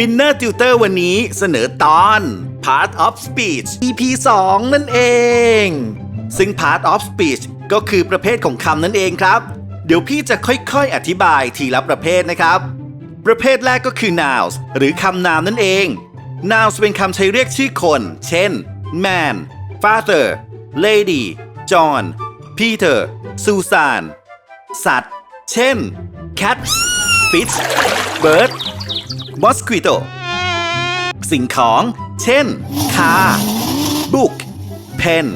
Winner Tutor วันนี้เสนอตอน Part of Speech EP 2 นั่นเอง ซึ่ง Part of Speech ก็คือประเภทของคำนั่นเองครับ เดี๋ยวพี่จะค่อยๆ อธิบายทีละประเภทนะครับ ประเภทแรกก็คือ nouns หรือคำนามนั่นเอง nouns เป็นคำใช้เรียกชื่อคน เช่น man father lady John Peter Susan สัตว์ เช่น cat fish bird mosquito สิ่งของ เช่น car book pen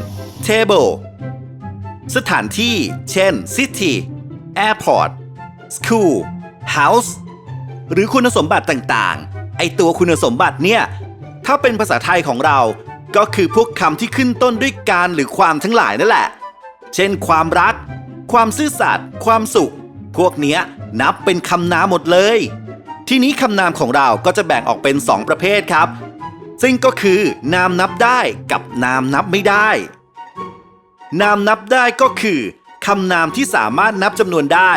table สถานที่ เช่น city airport school house หรือคุณสมบัติต่างๆ ไอตัวคุณสมบัติเนี่ย ถ้าเป็นภาษาไทยของเรา ก็คือพวกคำที่ขึ้นต้นด้วยการหรือความทั้งหลายนั่นแหละ เช่น ความรัก ความซื่อสัตย์ความสุข พวกเนี้ยนับเป็นคำนามหมดเลย ทีนี้คำนามของเราก็จะแบ่งออกเป็น 2 ประเภทครับ ซึ่งก็คือนามนับได้กับนามนับไม่ได้ นามนับได้ก็คือคำนามที่สามารถนับจำนวนได้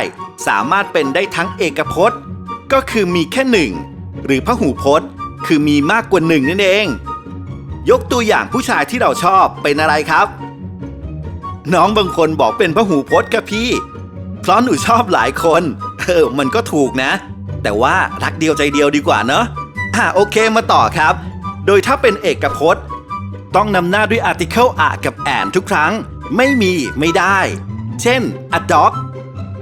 สามารถเป็นได้ทั้งเอกพจน์ ก็คือมีแค่หนึ่งหรือพหูพจน์ คือมีมากกว่าหนึ่งนั่นเอง ยกตัวอย่างผู้ชายที่เราชอบเป็นอะไรครับ น้องบางคนบอกเป็นพหูพจน์กับพี่เพราะหนูชอบหลายคน เออ มันก็ถูกนะ แต่ว่ารักเดียวใจเดียวดีกว่าเนอะอะโอเคมาต่อครับ โดยถ้าเป็นเอกพจน์ ต้องนำหน้าด้วย article a กับ and ทุกครั้ง ไม่มีไม่ได้ เช่น a dog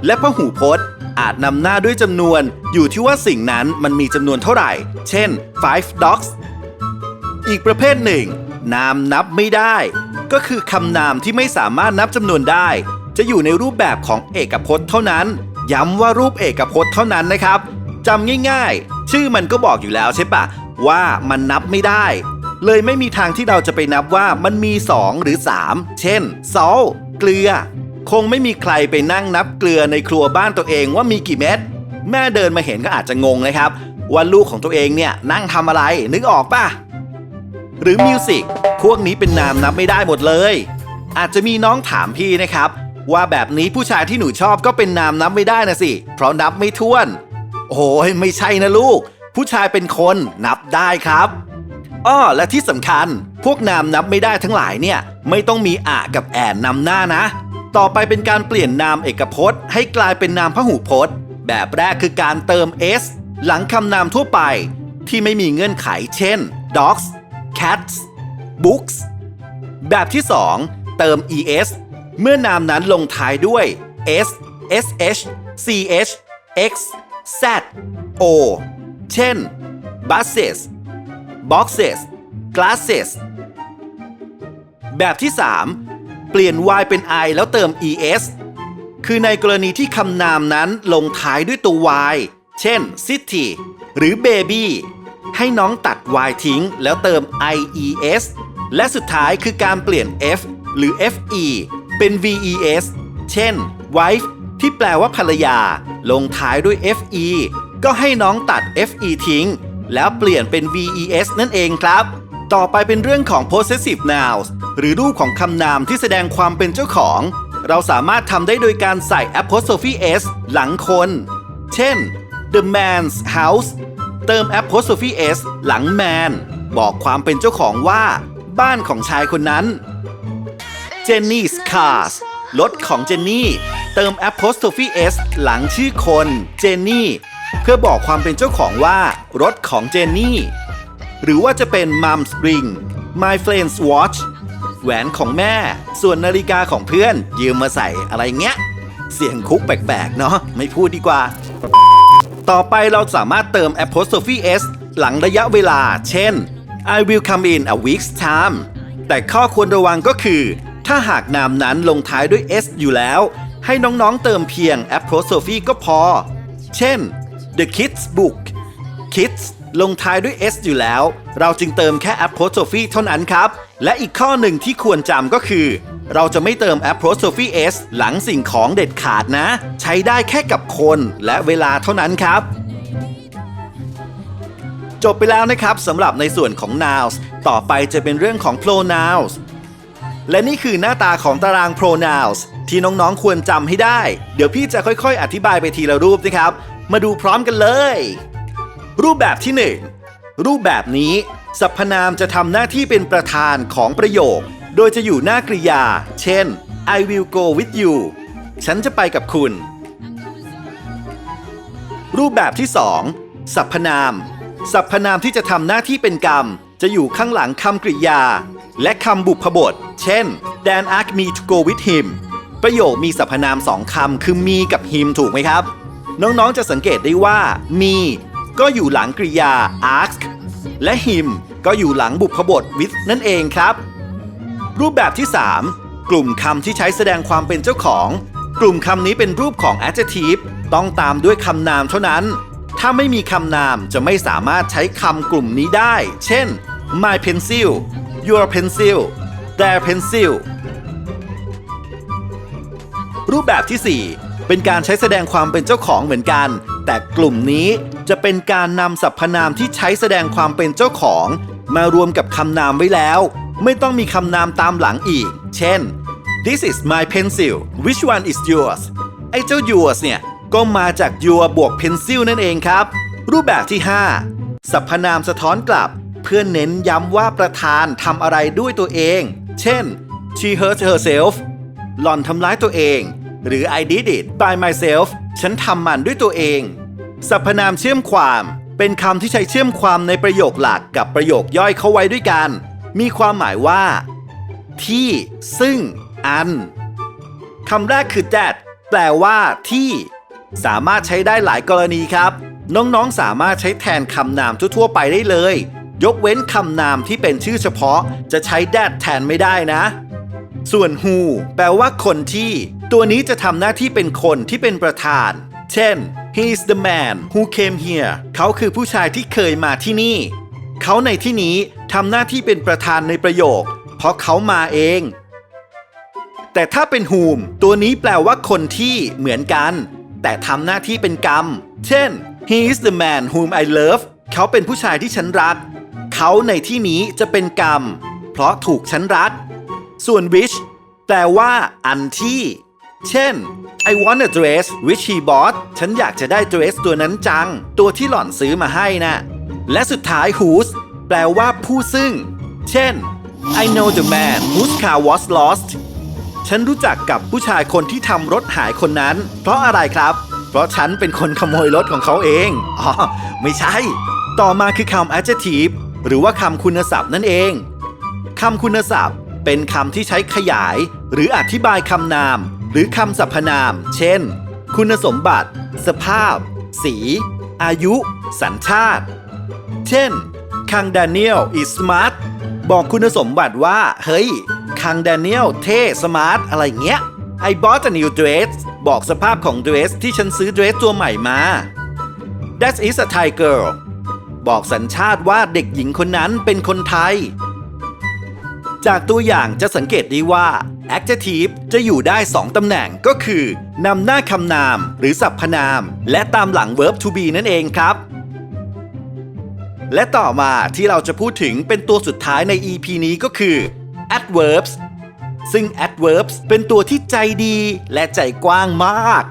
และพหูพจน์ อาจนำหน้าด้วยจำนวน อยู่ที่ว่าสิ่งนั้นมันมีจำนวนเท่าไหร่ เช่น five dogs อีกประเภทหนึ่ง นามนับไม่ได้ ก็คือคำนามที่ไม่สามารถนับจำนวนได้ จะอยู่ในรูปแบบของเอกพจน์เท่านั้น ย้ำว่ารูปเอกพจน์เท่านั้นนะครับ จำง่ายๆ ชื่อมันก็บอกอยู่แล้วใช่ปะว่ามันนับไม่ได้ เลยไม่มีทางที่เราจะไปนับว่ามันมี 2 หรือ 3 เช่น salt เกลือ คงไม่มีใครไปนั่งนับเกลือในครัวบ้านตัวเองว่ามีกี่เม็ดแม่เดินมาเห็นก็อาจจะงงนะครับ ว่าลูกของตัวเองเนี่ยนั่งทำอะไรนึกออกปะหรือมิวสิกพวกนี้เป็นนามนับไม่ได้หมดเลย อาจจะมีน้องถามพี่นะครับ ว่าแบบนี้ผู้ชายที่หนูชอบก็เป็นนามนับไม่ได้นะสิ เพราะนับไม่ถ้วน โอ้ยไม่ใช่นะลูก ผู้ชายเป็นคนนับได้ครับอ้อและที่สำคัญ พวกนามนับไม่ได้ทั้งหลายเนี่ย ไม่ต้องมีอะกับแอนนำหน้านะ ต่อไปเป็นการเปลี่ยนนามเอกพจน์ ให้กลายเป็นนามพหูพจน์ แบบแรกคือการเติม s หลังคำนามทั่วไป ที่ไม่มีเงื่อนไข เช่น dogs cats books แบบที่ 2 เติม es เมื่อนามนั้นลงท้ายด้วย s sh ch x z o เช่น buses boxes glasses แบบที่ 3 เปลี่ยน y เป็น i แล้วเติม es คือในกรณีที่คำนามนั้นลงท้ายด้วยตัว y เช่น city หรือ baby ให้น้องตัด y ทิ้งแล้วเติม ies และสุดท้ายคือการเปลี่ยน f หรือ fe เป็น ves เช่น wife ที่แปลว่าภรรยา ลงท้ายด้วย fe ก็ให้น้องตัด fe ทิ้ง แล้วเปลี่ยนเป็น ves นั่นเองครับ ต่อไปเป็นเรื่องของ possessive nouns หรือรูปของคำนามที่แสดงความเป็นเจ้าของ เราสามารถทำได้โดยการใส่ apostrophe s หลังคน เช่น the man's house เติม apostrophe s หลัง man บอกความเป็นเจ้าของว่า บ้านของชายคนนั้น Jenny's cars รถของเจนนี่ เติม apostrophe s หลังชื่อคนเจนนี่เพื่อบอกความเป็นเจ้าของว่า รถของเจนนี่ หรือว่าจะเป็น Mom's ring My friend's watch แหวนของแม่ ส่วนนาฬิกาของเพื่อนยืมมาใส่อะไรเงี้ย เสียงคุกแปลกๆ เนาะไม่พูดดีกว่า ต่อไปเราสามารถเติม apostrophe s หลังระยะเวลา เช่น I will come in a week's time แต่ข้อควรระวังก็คือ ถ้าหากนามนั้นลงท้ายด้วย s อยู่แล้ว ให้น้องๆเติมเพียง apostrophe ก็พอ เช่น the kids book kids ลงท้ายด้วย s อยู่แล้ว เราจึงเติมแค่ apostrophe เท่านั้นครับ และอีกข้อหนึ่งที่ควรจำก็คือ เราจะไม่เติม apostrophe s หลังสิ่งของเด็ดขาดนะ ใช้ได้แค่กับคนและเวลาเท่านั้นครับ จบไปแล้วนะครับสำหรับในส่วนของ nouns ต่อไปจะเป็นเรื่องของ pronouns และนี่คือหน้าตาของตาราง pronouns ที่น้องๆควรจำให้ได้ เดี๋ยวพี่จะค่อยๆ อธิบายไปทีละรูปนะครับ มาดูพร้อมกันเลย รูปแบบที่รูปแบบนี้สรรพนามจะทำหน้าที่เป็นประธานของประโยค โดยจะอยู่หน้ากริยา เช่น I will go with you ฉันจะไปกับคุณ รูปแบบที่ 2สรรพนามสรรพนามที่จะทำหน้าที่เป็นกรรม จะอยู่ข้างหลังคำกริยา และคำบุพบท เช่น Dan asked me to go with him ประโยคมีสรรพนามสองคำคือ me กับ him ถูกไหมครับ น้องๆจะสังเกตได้ว่า me ก็อยู่หลังกริยา ask และ him ก็อยู่หลังบุพบท with นั่นเองครับ รูปแบบที่ 3 กลุ่มคำที่ใช้แสดงความเป็นเจ้าของ กลุ่มคำนี้เป็นรูปของ adjective ต้องตามด้วยคำนามเท่านั้น ถ้าไม่มีคำนามจะไม่สามารถใช้คำกลุ่มนี้ได้ เช่น my pencil your pencil their pencil รูปแบบที่ 4 เป็นการใช้แสดงความเป็นเจ้าของเหมือนกัน แต่กลุ่มนี้จะเป็นการนำสรรพนามที่ใช้แสดงความเป็นเจ้าของ มารวมกับคำนามไว้แล้ว ไม่ต้องมีคำนามตามหลังอีก เช่น this is my pencil which one is yours ไอ้เจ้า yours เนี่ย ก็มาจาก your บวก pencil นั่นเองครับ รูปแบบที่ 5สรรพนามสะท้อนกลับ เพื่อเน้นย้ำว่าประธานทำอะไรด้วยตัวเอง เช่น she hurt herself หล่อนทำร้ายตัวเอง หรือ I did it by myself ฉันทำมันด้วยตัวเอง สรรพนามเชื่อมความ เป็นคำที่ใช้เชื่อมความในประโยคหลักกับประโยคย่อยเข้าไว้ด้วยกัน มีความหมายว่า ที่ ซึ่ง อันคำแรกคือ that แปลว่า ที่ สามารถใช้ได้หลายกรณีครับ น้องๆ สามารถใช้แทนคำนามทั่วๆ ไปได้เลย ยกเว้นคำนามที่เป็นชื่อเฉพาะจะใช้ that แทนไม่ได้นะ ส่วน who แปลว่าคนที่ ตัวนี้จะทำหน้าที่เป็นคนที่เป็นประธาน เช่น he is the man who came here เขาคือผู้ชายที่เคยมาที่นี่ เขาในที่นี้ทำหน้าที่เป็นประธานในประโยค เพราะเขามาเอง แต่ถ้าเป็น whom ตัวนี้แปลว่าคนที่เหมือนกัน แต่ทำหน้าที่เป็นกรรม เช่น he is the man whom I love เขาเป็นผู้ชายที่ฉันรัก เขาในที่นี้จะเป็นกรรม เพราะถูกฉันรักส่วน which แปลว่า อันที่ เช่น I want a dress which he bought ฉันอยากจะได้ dress ตัวนั้นจัง ตัวที่หล่อนซื้อมาให้นะ และสุดท้าย whose แปลว่าผู้ซึ่ง เช่น I know the man whose car was lost ฉันรู้จักกับผู้ชายคนที่ทำรถหายคนนั้น เพราะอะไรครับ เพราะฉันเป็นคนขโมยรถของเขาเอง อ๋อ ไม่ใช่ ต่อมาคือคำ adjective หรือว่าคำคุณศัพท์นั่นเองคำคุณศัพท์ เป็นคำที่ใช้ขยาย หรืออธิบายคำนาม หรือคำสรรพนาม เช่น คุณสมบัติ สภาพ สี อายุ สัญชาติ เช่น คังดานิเอล is smart บอกคุณสมบัติว่า เฮ้ย คังดานิเอลเท่สมาร์ทอะไรเงี้ย I bought a new dress บอกสภาพของ dress ที่ฉันซื้อ dress ตัวใหม่มา That is a Thai girl บอกสัญชาติว่าเด็กหญิงคนนั้นเป็นคนไทย จากตัวอย่างจะสังเกตได้ว่า adjective จะอยู่ได้ 2 ตำแหน่งก็คือนำหน้าคำนามหรือสรรพนาม และตามหลัง verb to be นั่นเองครับ และต่อมาที่เราจะพูดถึงเป็นตัวสุดท้ายใน EP นี้ก็คือ adverbs ซึ่ง adverbs เป็นตัวที่ใจดีและใจกว้างมาก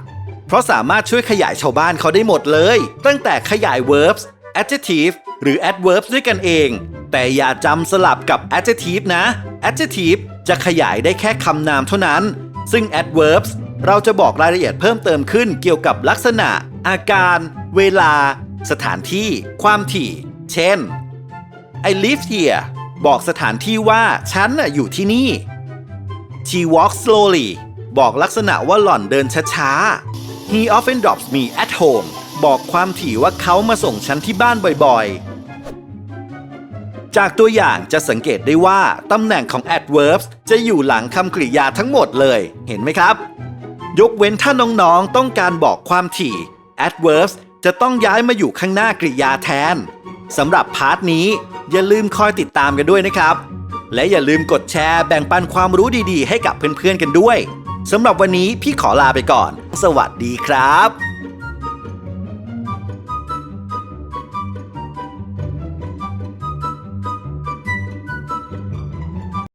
เพราะสามารถช่วยขยายชาวบ้านเขาได้หมดเลย ตั้งแต่ขยาย verbs adjective หรือ adverbs ด้วยกันเอง แต่อย่าจำสลับกับ adjective นะ adjective จะขยายได้แค่คำนามเท่านั้น ซึ่ง adverbs เราจะบอกรายละเอียดเพิ่มเติมขึ้นเกี่ยวกับลักษณะ อาการ เวลา สถานที่ ความถี่ เช่น I live here บอกสถานที่ว่าฉันอยู่ที่นี่ She walks slowly บอกลักษณะว่าหล่อนเดินช้าๆ He often drops me at home บอกความถี่ว่าเขามาส่งฉันที่บ้านบ่อยๆ จากตัวอย่างจะสังเกตได้ว่า ตำแหน่งของ adverbs จะอยู่หลังคำกริยาทั้งหมดเลย เห็นไหมครับ ยกเว้นถ้าน้องๆ ต้องการบอกความถี่ adverbs จะต้องย้ายมาอยู่ข้างหน้ากริยาแทนสำหรับพาร์ทนี้ อย่าลืมคอยติดตามกันด้วยนะครับ และอย่าลืมกดแชร์แบ่งปันความรู้ดีๆ ให้กับเพื่อนๆกันด้วยสำหรับวันนี้พี่ขอลาไปก่อน สวัสดีครับ